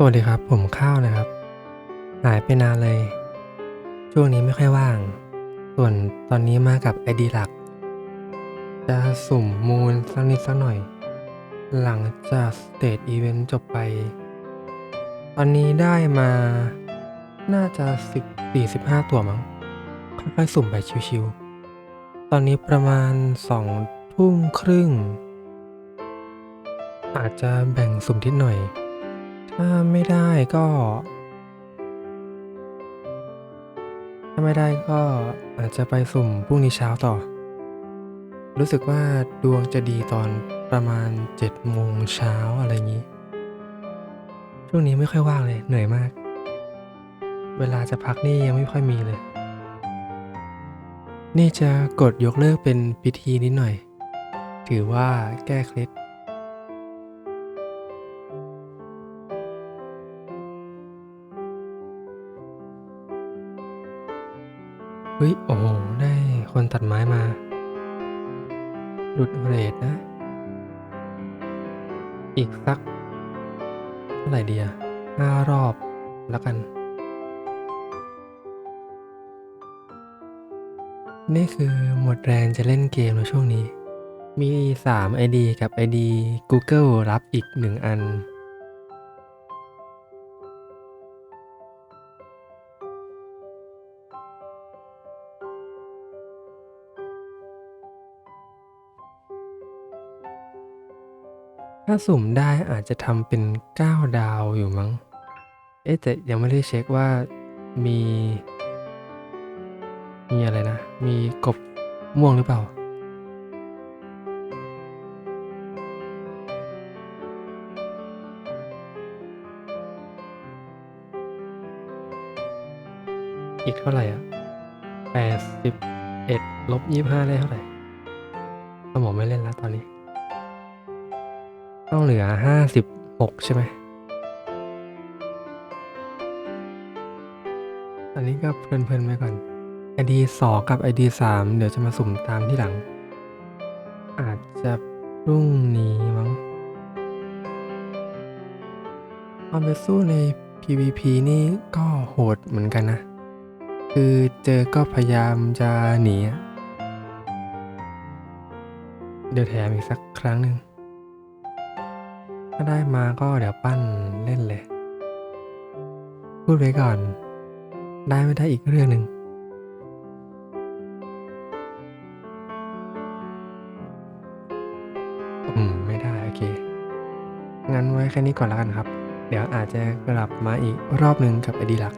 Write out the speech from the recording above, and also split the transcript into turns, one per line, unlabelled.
สวัสดีครับ ผมข้าวนะครับ หายไปนานเลย ช่วงนี้ไม่ค่อยว่าง ส่วนตอนนี้มากับไอดีหลัก จะสุ่มมูลสักนิดสักหน่อย หลังจากสเตจอีเวนต์จบไป ตอนนี้ได้มาน่าจะสิบสี่สิบห้าตัวมั้ง ค่อยๆสุ่มไปชิวๆตอนนี้ประมาณสองทุ่มครึ่ง อาจจะแบ่งสุ่มทิศหน่อย ถ้าไม่ได้ก็ ถ้าไม่ได้ก็อาจจะไปสุ่มพรุ่งนี้เช้าต่อ รู้สึกว่าดวงจะดีตอนประมาณ7โมงเช้าอะไรอย่างนี้ ช่วงนี้ไม่ค่อยว่างเลย เหนื่อยมาก เวลาจะพักนี่ยังไม่ค่อยมีเลย นี่จะกดยกเลิกเป็นพิธีนิดหน่อย ถือว่าแก้เคล็ด เฮ้ย โอ้โหได้คนตัดไม้มา หลุดเรทนะ อีกสักเท่าไหร่เดียห้ารอบแล้วกัน นี่คือหมดแรงจะเล่นเกมในช่วงนี้ มี 3 ID กับ ID Google รับอีก 1 อัน ถ้าสุ่มได้อาจจะทำเป็น 9 ดาวอยู่มั้ง เอ๊ะแต่ยังไม่ได้เช็คว่ามี มีอะไรนะ มีกบม่วงหรือเปล่า อีกเท่าไหร่อะแปดสิบเอ็ดลบยี่ห้าได้เท่าไหร่สมองไม่เล่นแล้วตอนนี้ ต้องเหลือห้าสิบหกใช่ไหม อันนี้ก็เพลินๆไปก่อน ID สองกับ ID สามเดี๋ยวจะมาสุ่มตามที่หลัง อาจจะพรุ่งนี้มั้งตอนไปสู้ใน PVP นี่ก็โหดเหมือนกันนะ คือเจอก็พยายามจะหนี เดี๋ยวแถมอีกสักครั้งหนึ่ง ถ้าได้มาก็เดี๋ยวปั้นเล่นเลย พูดไว้ก่อน ได้ไม่ได้อีกเรื่องหนึ่งอืม ไม่ได้ โอเค งั้นไว้แค่นี้ก่อนแล้วกันครับ เดี๋ยวอาจจะกลับมาอีกรอบหนึ่งกับไอดีหลัก